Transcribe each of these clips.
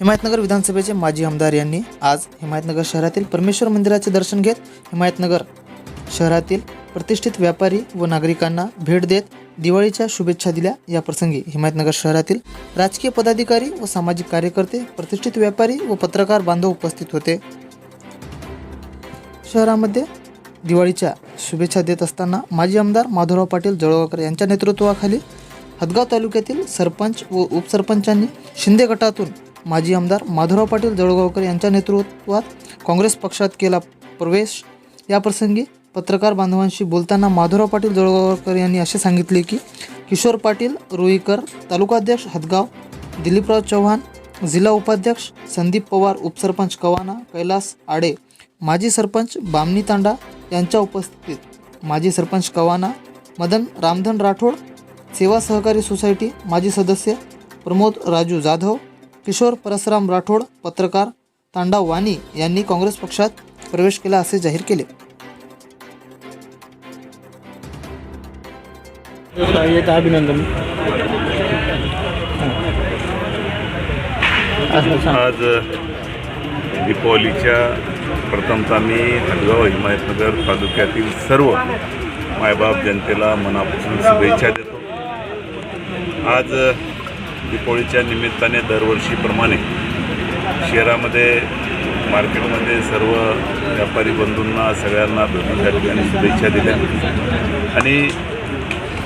हिमायतनगर विधानसभेचे माजी आमदार यांनी आज हिमायतनगर शहरातील परमेश्वर मंदिराचे दर्शन घेत हिमायतनगर शहरातील प्रतिष्ठित व्यापारी व नागरिकांना भेट देत दिवाळीच्या शुभेच्छा दिल्या. या प्रसंगी हिमायतनगर शहरातील राजकीय पदाधिकारी व सामाजिक कार्यकर्ते प्रतिष्ठित व्यापारी व पत्रकार बांधव उपस्थित होते. शहरामध्ये दिवाळीच्या शुभेच्छा देत असताना माजी आमदार माधवराव पाटील जळगावकर यांच्या नेतृत्वाखाली हदगाव तालुक्यातील सरपंच व उपसरपंचांनी शिंदे गटातून माजी आमदार माधवराव पाटील जळगावकर यांच्या नेतृत्वात काँग्रेस पक्षात केला प्रवेश. याप्रसंगी पत्रकार बांधवांशी बोलताना माधवराव पाटील जळगावकर यांनी असे सांगितले की किशोर पाटील रुईकर तालुकाध्यक्ष हदगाव दिलीपराव चव्हाण जिल्हा उपाध्यक्ष संदीप पवार उपसरपंच कवाना कैलास आडे माजी सरपंच बामणी तांडा यांच्या उपस्थितीत माजी सरपंच कवाना मदन रामधन राठोड सेवा सहकारी सोसायटी माजी सदस्य प्रमोद राजू जाधव किशोर परसराम राठोड पत्रकार तांडा वाणी यांनी काँग्रेस पक्षात प्रवेश केला असे जाहीर केले. येतं अभिनंदन. आज दीपावलीच्या प्रथमतः मी हदगाव हिमायतनगर तालुक्यातील सर्व मायबाप जनतेला मनापासून शुभेच्छा देतो. आज दीपावलीच्या निमित्ताने दरवर्षीप्रमाणे शहरामध्ये मार्केटमध्ये सर्व व्यापारी बंधूंना सगळ्यांना भेटून त्या ठिकाणी शुभेच्छा दिल्या. आणि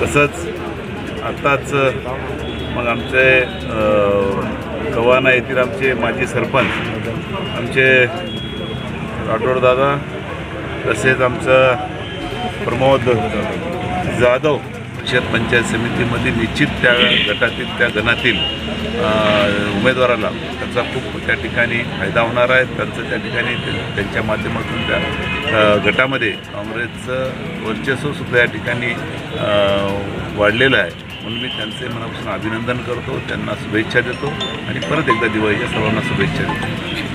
तसंच आत्ताच मग आमचे कवाना येथील आमचे माजी सरपंच आमचे राठोडदादा तसेच आमचं प्रमोद जाधव परिषद पंचायत समितीमध्ये निश्चित त्या गटातील त्या गणातील उमेदवाराला त्याचा खूप त्या ठिकाणी फायदा होणार आहे. त्यांचं त्या ठिकाणी त्यांच्या माध्यमातून त्या गटामध्ये काँग्रेसचं वर्चस्वसुद्धा या ठिकाणी वाढलेलं आहे. म्हणून मी त्यांचे मनापासून अभिनंदन करतो. त्यांना शुभेच्छा देतो आणि परत एकदा दिवाळीच्या सर्वांना शुभेच्छा देतो.